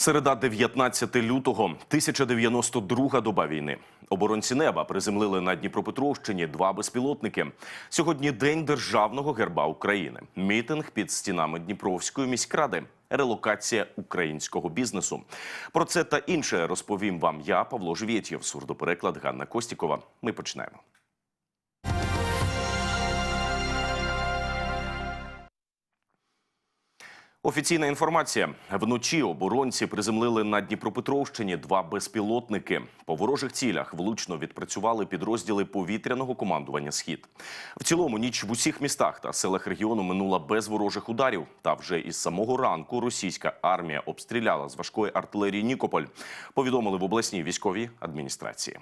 Середа 19 лютого, 1092 доба війни. Оборонці неба приземлили на Дніпропетровщині два безпілотники. Сьогодні день державного герба України. Мітинг під стінами Дніпровської міськради. Релокація українського бізнесу. Про це та інше розповім вам я, Павло Живєтєв, сурдопереклад Ганна Костікова. Ми починаємо. Офіційна інформація: вночі оборонці приземлили на Дніпропетровщині два безпілотники. По ворожих цілях влучно відпрацювали підрозділи повітряного командування Схід. В цілому ніч в усіх містах та селах регіону минула без ворожих ударів. Та вже із самого ранку російська армія обстріляла з важкої артилерії Нікополь. Повідомили в обласній військовій адміністрації.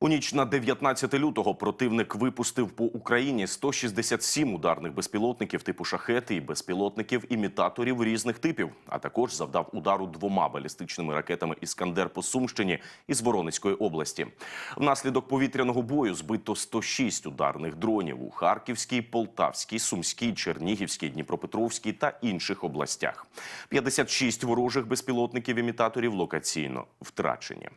У ніч на 19 лютого противник випустив по Україні 167 ударних безпілотників типу шахети і безпілотників імітаторів різних типів, а також завдав удару двома балістичними ракетами Іскандер по Сумщині із Воронезької області. Внаслідок повітряного бою збито 106 ударних дронів у Харківській, Полтавській, Сумській, Чернігівській, Дніпропетровській та інших областях. 56 ворожих безпілотників імітаторів локаційно втрачені.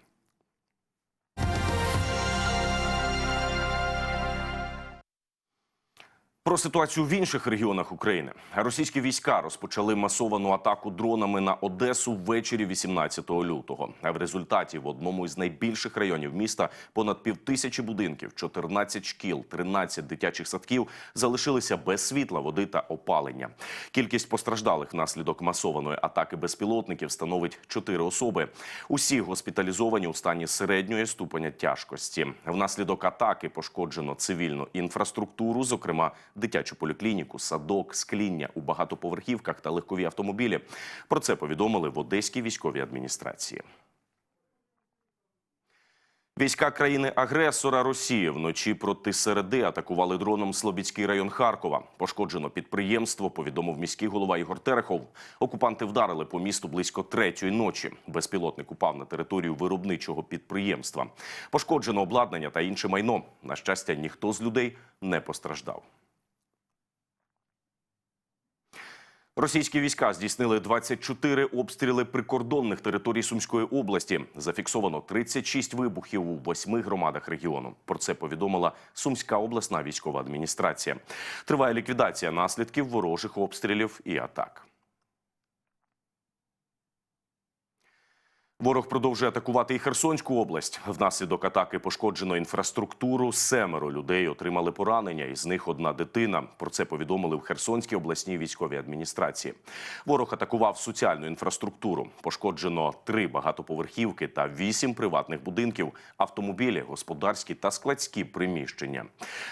Про ситуацію в інших регіонах України російські війська розпочали масовану атаку дронами на Одесу ввечері 18 лютого. А в результаті в одному із найбільших районів міста понад півтисячі будинків, 14 шкіл, 13 дитячих садків залишилися без світла, води та опалення. Кількість постраждалих внаслідок масованої атаки безпілотників становить 4 особи. Усі госпіталізовані у стані середньої ступеня тяжкості. Внаслідок атаки пошкоджено цивільну інфраструктуру, зокрема дитячу поліклініку, садок, скління у багатоповерхівках та легкові автомобілі. Про це повідомили в Одеській військовій адміністрації. Війська країни-агресора Росії вночі проти середи атакували дроном Слобідський район Харкова. Пошкоджено підприємство, повідомив міський голова Ігор Терехов. Окупанти вдарили по місту близько третьої ночі. Безпілотник упав на територію виробничого підприємства. Пошкоджено обладнання та інше майно. На щастя, ніхто з людей не постраждав. Російські війська здійснили 24 обстріли прикордонних територій Сумської області. Зафіксовано 36 вибухів у восьми громадах регіону. Про це повідомила Сумська обласна військова адміністрація. Триває ліквідація наслідків ворожих обстрілів і атак. Ворог продовжує атакувати і Херсонську область. Внаслідок атаки пошкоджено інфраструктуру. Семеро людей отримали поранення, із них одна дитина. Про це повідомили в Херсонській обласній військовій адміністрації. Ворог атакував соціальну інфраструктуру. Пошкоджено три багатоповерхівки та вісім приватних будинків, автомобілі, господарські та складські приміщення.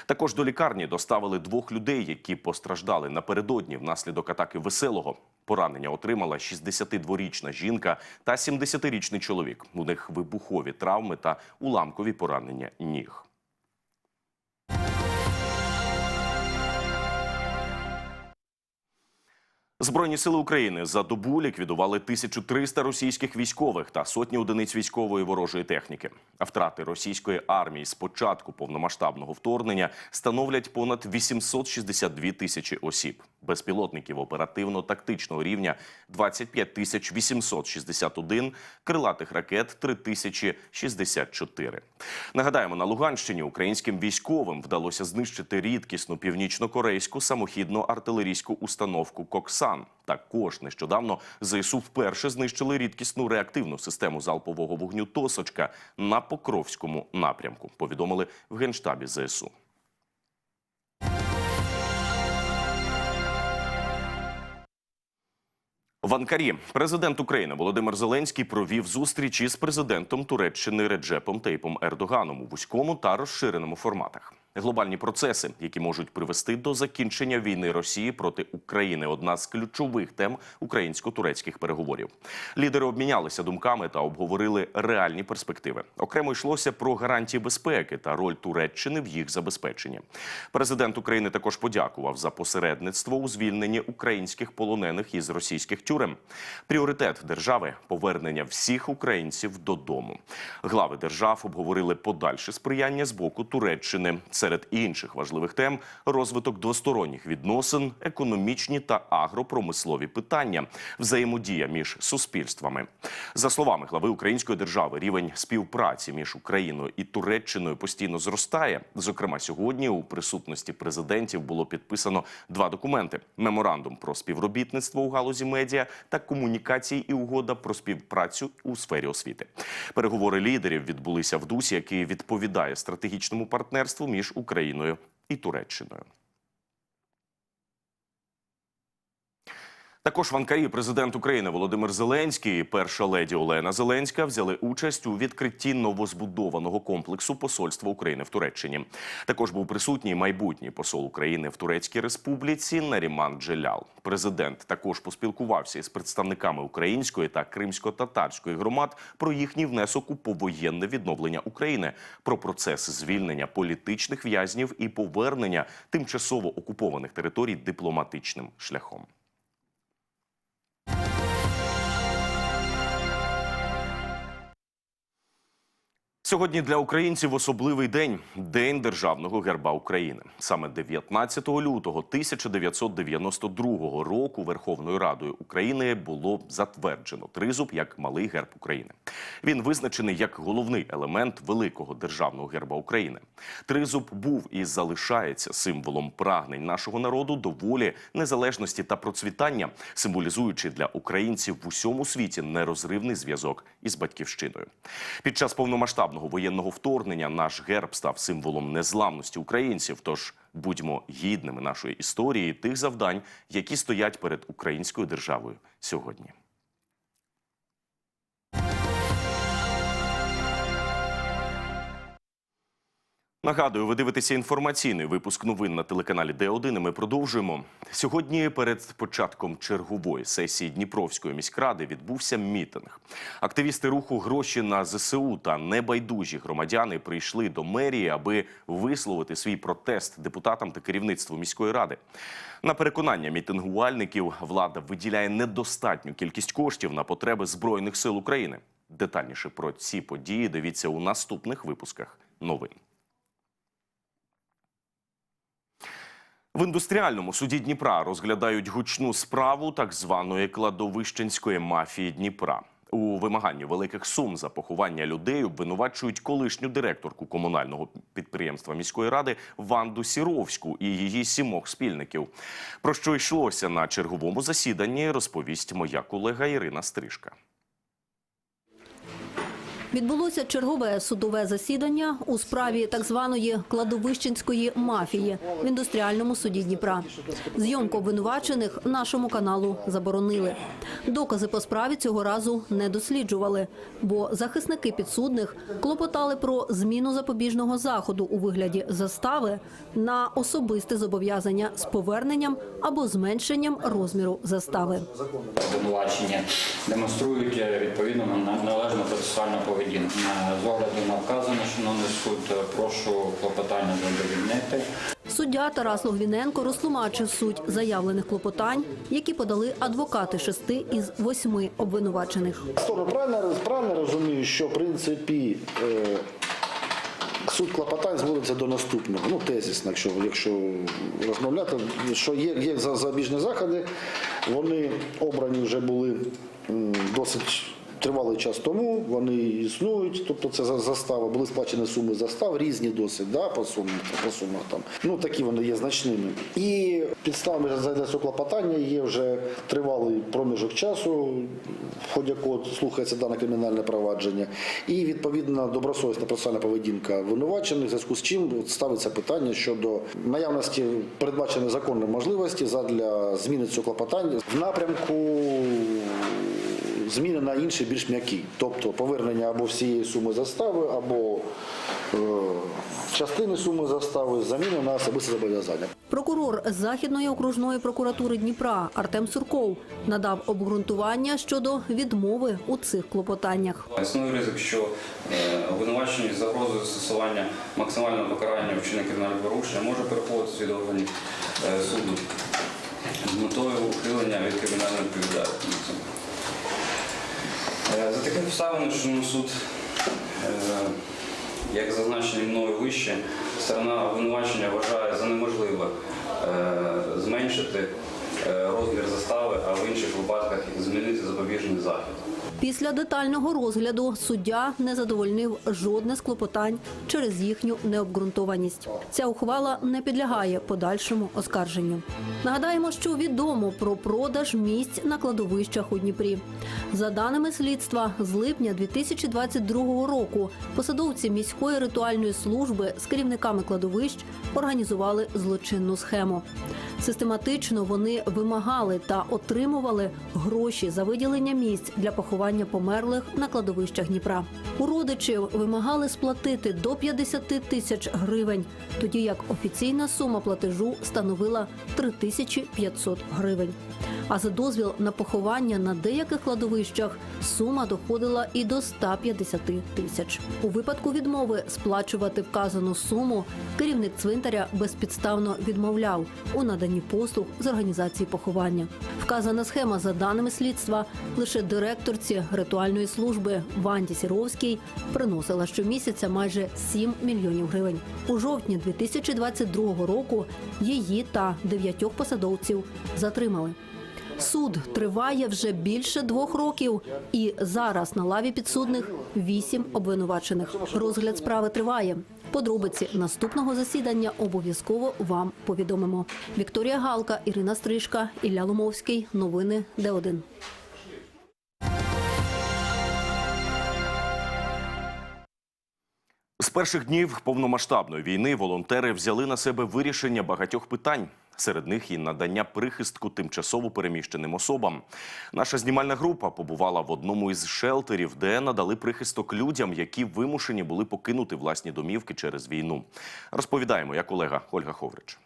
Також до лікарні доставили двох людей, які постраждали напередодні внаслідок атаки веселого. Поранення отримала 62-річна жінка та 70-річний чоловік. У них вибухові травми та уламкові поранення ніг. Збройні сили України за добу ліквідували 1300 російських військових та сотні одиниць військової ворожої техніки. А втрати російської армії з початку повномасштабного вторгнення становлять понад 862 тисячі осіб. Безпілотників оперативно-тактичного рівня 25 тисяч 861, крилатих ракет 3064. Нагадаємо, на Луганщині українським військовим вдалося знищити рідкісну північно-корейську самохідну артилерійську установку Коксан. Також нещодавно ЗСУ вперше знищили рідкісну реактивну систему залпового вогню Тосочка на Покровському напрямку. Повідомили в генштабі ЗСУ. В Анкарі президент України Володимир Зеленський провів зустріч із президентом Туреччини Реджепом Тейпом Ердоганом у вузькому та розширеному форматах. Глобальні процеси, які можуть привести до закінчення війни Росії проти України, одна з ключових тем українсько-турецьких переговорів. Лідери обмінялися думками та обговорили реальні перспективи. Окремо йшлося про гарантії безпеки та роль Туреччини в їх забезпеченні. Президент України також подякував за посередництво у звільненні українських полонених із російських тюрем. Пріоритет держави повернення всіх українців додому. Глави держав обговорили подальше сприяння з боку Туреччини. Це Серед інших важливих тем розвиток двосторонніх відносин, економічні та агропромислові питання, взаємодія між суспільствами. За словами глави української держави, рівень співпраці між Україною і Туреччиною постійно зростає. Зокрема, сьогодні у присутності президентів було підписано два документи: меморандум про співробітництво у галузі медіа та комунікації і угода про співпрацю у сфері освіти. Переговори лідерів відбулися в дусі, який відповідає стратегічному партнерству між Україною і Туреччиною. Також в Анкарі президент України Володимир Зеленський і перша леді Олена Зеленська взяли участь у відкритті новозбудованого комплексу посольства України в Туреччині. Також був присутній майбутній посол України в Турецькій Республіці Наріман Джелял. Президент також поспілкувався із представниками української та кримсько-татарської громад про їхній внесок у повоєнне відновлення України, про процес звільнення політичних в'язнів і повернення тимчасово окупованих територій дипломатичним шляхом. Сьогодні для українців особливий день День державного герба України. Саме 19 лютого 1992 року Верховною Радою України було затверджено тризуб як малий герб України. Він визначений як головний елемент великого державного герба України. Тризуб був і залишається символом прагнень нашого народу до волі, незалежності та процвітання, символізуючи для українців в усьому світі нерозривний зв'язок із батьківщиною. Під час повномасштабного воєнного вторгнення наш герб став символом незламності українців. Тож будьмо гідними нашої історії тих завдань, які стоять перед українською державою сьогодні. Нагадую, ви дивитеся інформаційний випуск новин на телеканалі Д1. і Ми продовжуємо сьогодні. Перед початком чергової сесії Дніпровської міськради відбувся мітинг. Активісти руху гроші на ЗСУ та небайдужі громадяни прийшли до мерії, аби висловити свій протест депутатам та керівництву міської ради. На переконання мітингувальників влада виділяє недостатню кількість коштів на потреби збройних сил України. Детальніше про ці події дивіться у наступних випусках новин. В індустріальному суді Дніпра розглядають гучну справу так званої кладовищенської мафії Дніпра. У вимаганні великих сум за поховання людей обвинувачують колишню директорку комунального підприємства міської ради Ванду Сіровську і її сімох спільників. Про що йшлося на черговому засіданні, розповість моя колега Ірина Стрижка. Відбулося чергове судове засідання у справі так званої кладовищенської мафії в індустріальному суді Дніпра. Зйомку обвинувачених нашому каналу заборонили. Докази по справі цього разу не досліджували, бо захисники підсудних клопотали про зміну запобіжного заходу у вигляді застави на особисте зобов'язання з поверненням або зменшенням розміру застави. обвинувачення демонструють е, відповідно на належну процесуальну поведінку. Е, З огляду на вказане, шановний суд, е, прошу клопотання задовільнити. Суддя Тарас Логвіненко розтлумачив суть заявлених клопотань, які подали адвокати шести із восьми обвинувачених. Сторони правильно, правильно розумію, що в принципі е, суд клопотань зводиться до наступного. Ну, тезисно, якщо, якщо розмовляти, що є, є за- запобіжні заходи, вони обрані вже були досить. Тривалий час тому вони існують, тобто це за- застава, були сплачені суми застав, різні досить, да, по сумах, по сумах там. Ну такі вони є значними. І підставами за адресу клопотання є вже тривалий проміжок часу, в ході якого слухається дане кримінальне провадження, і відповідно добросовісна процесуальна поведінка винувачених, в зв'язку з чим ставиться питання щодо наявності передбаченої законної можливості задля зміни цього клопотання в напрямку зміни на інший більш м'який, тобто повернення або всієї суми застави, або е, частини суми застави, заміну на особисте зобов'язання. Прокурор Західної окружної прокуратури Дніпра Артем Сурков надав обґрунтування щодо відмови у цих клопотаннях. Існує ризик, що е, обвинувачені загрозою застосування максимального покарання вчинення кримінального порушення може переховуватися від органів е, суду з метою ухилення від кримінальної відповідальності. Е, За таким обставинами, що суд, е, Як зазначені мною вище, сторона обвинувачення вважає за неможливе е, зменшити розмір застави, а в інших випадках змінити запобіжний захід. Після детального розгляду суддя не задовольнив жодне з клопотань через їхню необґрунтованість. Ця ухвала не підлягає подальшому оскарженню. Нагадаємо, що відомо про продаж місць на кладовищах у Дніпрі. За даними слідства, з липня 2022 року посадовці міської ритуальної служби з керівниками кладовищ організували злочинну схему. Систематично вони вимагали та отримували гроші за виділення місць для поховання померлих на кладовищах Дніпра. У родичів вимагали сплатити до 50 тисяч гривень, тоді як офіційна сума платежу становила 3500 гривень. А за дозвіл на поховання на деяких кладовищах сума доходила і до 150 тисяч. У випадку відмови сплачувати вказану суму керівник цвинтаря безпідставно відмовляв у наданні послуг з організації поховання. Вказана схема, за даними слідства, лише директорці ритуальної служби Ванді Сіровській приносила щомісяця майже 7 мільйонів гривень. У жовтні 2022 року її та дев'ятьох посадовців затримали. Суд триває вже більше двох років, і зараз на лаві підсудних вісім обвинувачених. Розгляд справи триває. Подробиці наступного засідання обов'язково вам повідомимо. Вікторія Галка, Ірина Стрижка, Ілля Ломовський. Новини Д1. З перших днів повномасштабної війни волонтери взяли на себе вирішення багатьох питань. Серед них і надання прихистку тимчасово переміщеним особам. Наша знімальна група побувала в одному із шелтерів, де надали прихисток людям, які вимушені були покинути власні домівки через війну. Розповідає моя колега Ольга Ховрич.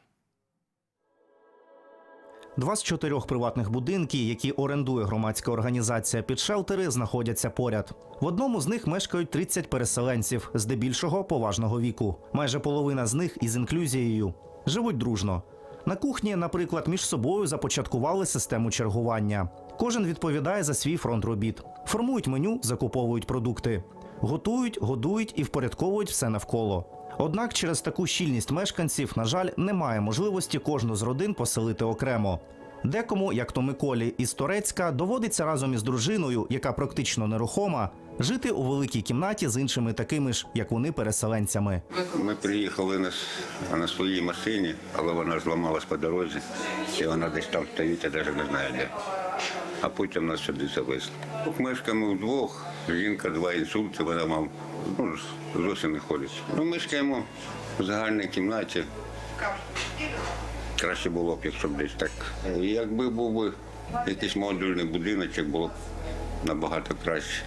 Два з чотирьох приватних будинків, які орендує громадська організація під шелтери, знаходяться поряд. В одному з них мешкають 30 переселенців, здебільшого поважного віку. Майже половина з них із інклюзією. Живуть дружно. На кухні, наприклад, між собою започаткували систему чергування. Кожен відповідає за свій фронт робіт. Формують меню, закуповують продукти, готують, годують і впорядковують все навколо. Однак через таку щільність мешканців, на жаль, немає можливості кожну з родин поселити окремо. Декому, як то Миколі із Торецька, доводиться разом із дружиною, яка практично нерухома, жити у великій кімнаті з іншими такими ж, як вони, переселенцями. Ми приїхали на, на своїй машині, але вона зламалась по дорозі, і вона десь там стоїть, я навіть не знаю де. А потім нас сюди завезли. Мешкаємо вдвох, жінка два інсульти, вона мав ну, зовсім не ходить. Ну, мешкаємо в загальній кімнаті. Краще було б, якщо б десь так. Якби був би якийсь модульний будиночок, було б набагато краще.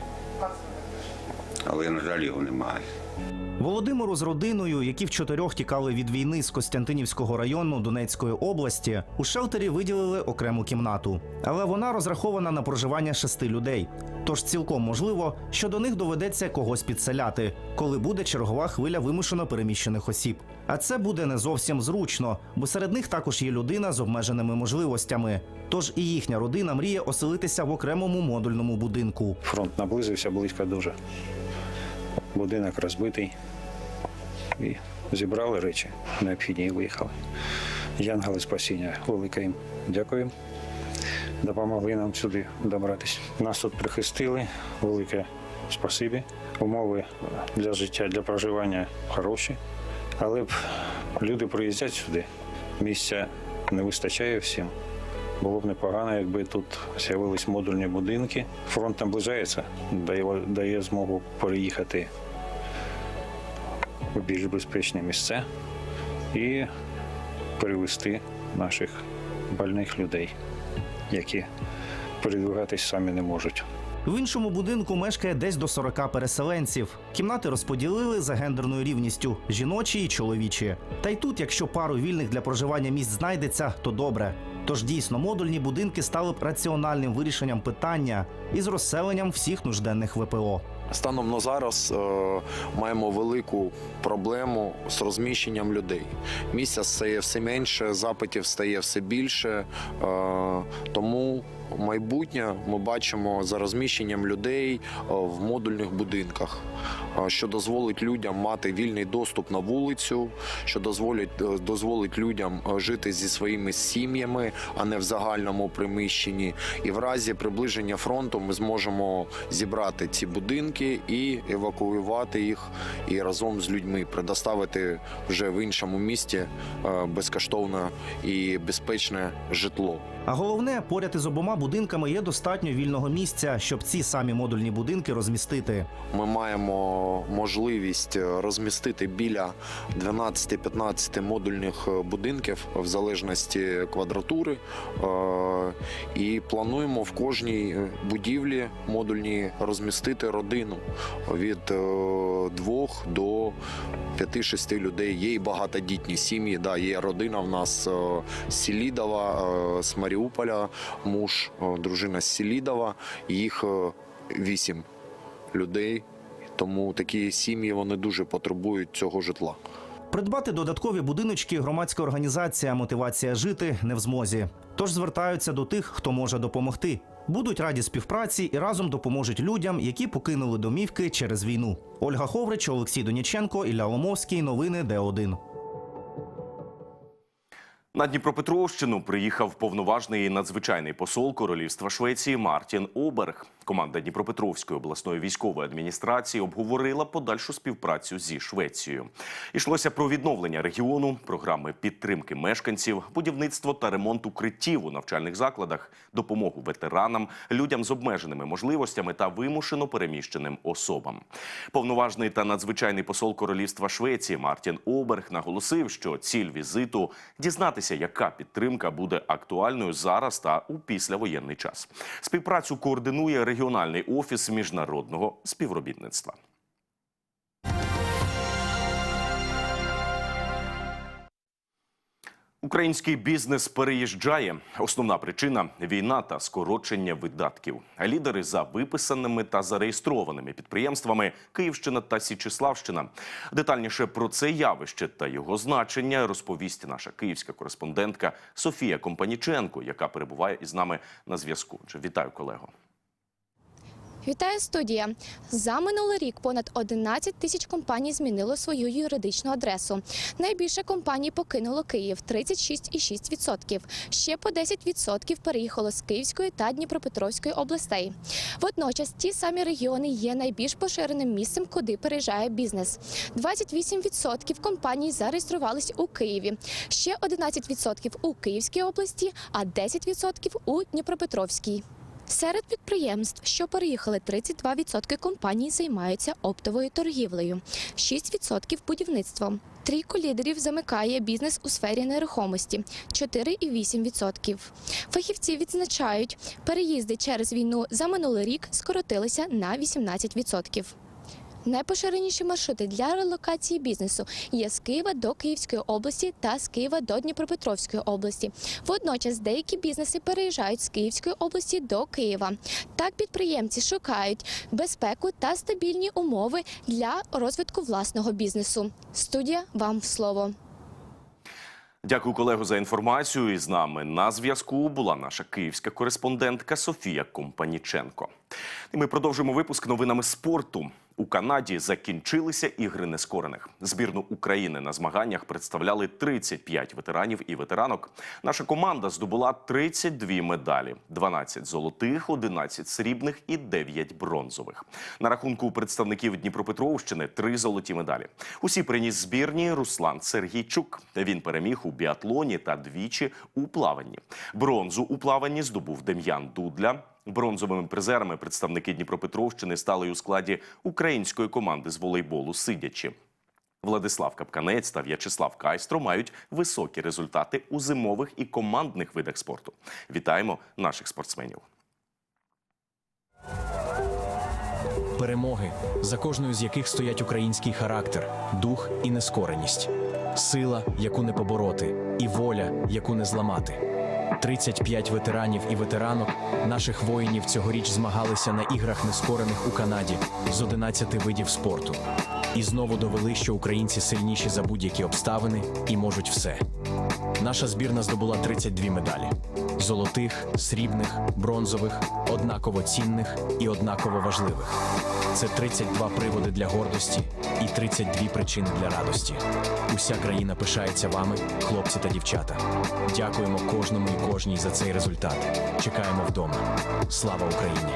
Але, на жаль, його немає. Володимиру з родиною, які в чотирьох тікали від війни з Костянтинівського району Донецької області, у шелтері виділили окрему кімнату. Але вона розрахована на проживання шести людей. Тож цілком можливо, що до них доведеться когось підселяти, коли буде чергова хвиля вимушено переміщених осіб. А це буде не зовсім зручно, бо серед них також є людина з обмеженими можливостями. Тож і їхня родина мріє оселитися в окремому модульному будинку. Фронт наблизився близько дуже. Будинок розбитий. І зібрали речі необхідні і виїхали. Янгели спасіння, велике їм дякую. Допомогли нам сюди добратися. Нас тут прихистили, велике спасибі. Умови для життя, для проживання хороші. Але б люди приїздять сюди. Місця не вистачає всім. Було б непогано, якби тут з'явились модульні будинки. Фронт наближається, дає змогу переїхати у більш безпечні місця і перевести наших больних людей, які передвигатись самі не можуть. В іншому будинку мешкає десь до 40 переселенців. Кімнати розподілили за гендерною рівністю жіночі і чоловічі. Та й тут, якщо пару вільних для проживання місць знайдеться, то добре. Тож дійсно модульні будинки стали б раціональним вирішенням питання із розселенням всіх нужденних ВПО. Станом на зараз е, маємо велику проблему з розміщенням людей. Місця стає все менше, запитів стає все більше, е, тому майбутнє ми бачимо за розміщенням людей е, в модульних будинках, е, що дозволить людям мати вільний доступ на вулицю, що дозволить, е, дозволить людям жити зі своїми сім'ями, а не в загальному приміщенні. І в разі приближення фронту ми зможемо зібрати ці будинки і евакуювати їх і разом з людьми предоставити вже в іншому місті безкоштовне і безпечне житло. А головне, поряд із обома будинками є достатньо вільного місця, щоб ці самі модульні будинки розмістити. Ми маємо можливість е, розмістити біля 12-15 модульних е, будинків в залежності квадратури. Е, І плануємо в кожній будівлі модульній розмістити родину від двох до 5-6 людей. Є і багатодітні сім'ї. Да, є родина в нас Селідова, з Маріуполя, муж, е, дружина Селідова. Їх е, вісім людей. Тому такі сім'ї вони дуже потребують цього житла. Придбати додаткові будиночки громадська організація Мотивація жити не в змозі. Тож звертаються до тих, хто може допомогти. Будуть раді співпраці і разом допоможуть людям, які покинули домівки через війну. Ольга Ховрич, Олексій Доняченко, Ілля Ломовський. Новини Д1. На Дніпропетровщину приїхав повноважний надзвичайний посол Королівства Швеції Мартін Оберг. Команда Дніпропетровської обласної військової адміністрації обговорила подальшу співпрацю зі Швецією. Ішлося про відновлення регіону, програми підтримки мешканців, будівництво та ремонт укриттів у навчальних закладах, допомогу ветеранам, людям з обмеженими можливостями та вимушено переміщеним особам. Повноважний та надзвичайний посол Королівства Швеції Мартін Оберг наголосив, що ціль візиту дізнатися, яка підтримка буде актуальною зараз та у післявоєнний час. Співпрацю координує регіональний офіс міжнародного співробітництва. Український бізнес переїжджає. Основна причина війна та скорочення видатків. Лідери за виписаними та зареєстрованими підприємствами Київщина та Січеславщина. Детальніше про це явище та його значення розповість наша київська кореспондентка Софія Компаніченко, яка перебуває із нами на зв'язку. Вітаю, колего. Вітаю студія. За минулий рік понад 11 тисяч компаній змінило свою юридичну адресу. Найбільше компаній покинуло Київ 36,6%. Ще по 10% переїхало з Київської та Дніпропетровської областей. Водночас ті самі регіони є найбільш поширеним місцем, куди переїжджає бізнес. 28% компаній зареєструвались у Києві, ще 11% у Київській області, а 10% у Дніпропетровській. Серед підприємств, що переїхали, 32% компаній займаються оптовою торгівлею, 6% будівництвом. Трійко лідерів замикає бізнес у сфері нерухомості 4,8%. Фахівці відзначають, переїзди через війну за минулий рік скоротилися на 18%. Найпоширеніші маршрути для релокації бізнесу є з Києва до Київської області та з Києва до Дніпропетровської області. Водночас деякі бізнеси переїжджають з Київської області до Києва. Так підприємці шукають безпеку та стабільні умови для розвитку власного бізнесу. Студія вам в слово. Дякую, колего, за інформацію. І з нами на зв'язку була наша київська кореспондентка Софія Компаніченко. І ми продовжуємо випуск новинами спорту. У Канаді закінчилися ігри нескорених. Збірну України на змаганнях представляли 35 ветеранів і ветеранок. Наша команда здобула 32 медалі: 12 золотих, 11 срібних і 9 бронзових. На рахунку представників Дніпропетровщини три золоті медалі. Усі приніс збірні Руслан Сергійчук. Він переміг у біатлоні та двічі у плаванні. Бронзу у плаванні здобув Дем'ян Дудля. Бронзовими призерами представники Дніпропетровщини стали у складі української команди з волейболу сидячи. Владислав Капканець та В'ячеслав Кайстро мають високі результати у зимових і командних видах спорту. Вітаємо наших спортсменів. Перемоги, за кожною з яких стоять український характер, дух і нескореність, сила, яку не побороти, і воля, яку не зламати. 35 ветеранів і ветеранок наших воїнів цьогоріч змагалися на іграх нескорених у Канаді з 11 видів спорту. І знову довели, що українці сильніші за будь-які обставини і можуть все. Наша збірна здобула 32 медалі: золотих, срібних, бронзових, однаково цінних і однаково важливих. Це 32 приводи для гордості і 32 причини для радості. Уся країна пишається вами, хлопці та дівчата. Дякуємо кожному і кожній за цей результат. Чекаємо вдома. Слава Україні!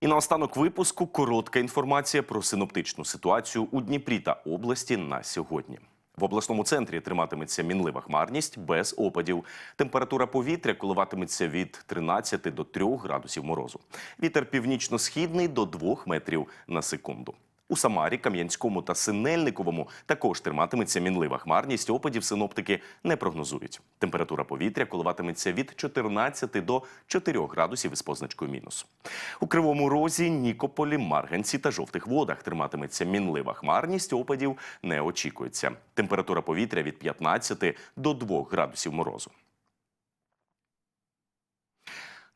І наостанок випуску коротка інформація про синоптичну ситуацію у Дніпрі та області на сьогодні. В обласному центрі триматиметься мінлива хмарність без опадів. Температура повітря коливатиметься від 13 до 3 градусів морозу. Вітер північно-східний до 2 метрів на секунду. У Самарі, Кам'янському та Синельниковому також триматиметься мінлива хмарність. Опадів синоптики не прогнозують. Температура повітря коливатиметься від 14 до 4 градусів із позначкою мінус. У Кривому Розі, Нікополі, Марганці та жовтих водах триматиметься мінлива хмарність. Опадів не очікується. Температура повітря від 15 до 2 градусів морозу.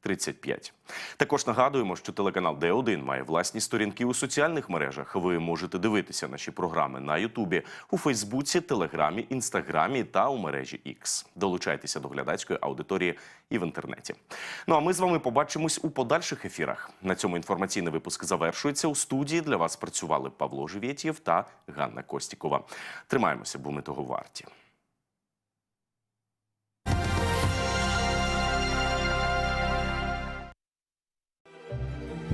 35. Також нагадуємо, що телеканал Д1 має власні сторінки у соціальних мережах. Ви можете дивитися наші програми на Ютубі, у Фейсбуці, Телеграмі, Інстаграмі та у мережі X. Долучайтеся до глядацької аудиторії і в інтернеті. Ну а ми з вами побачимось у подальших ефірах. На цьому інформаційний випуск завершується. У студії для вас працювали Павло Живєтєв та Ганна Костікова. Тримаємося, бо ми того варті.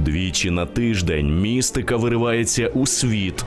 Двічі на тиждень. Містика виривається у світ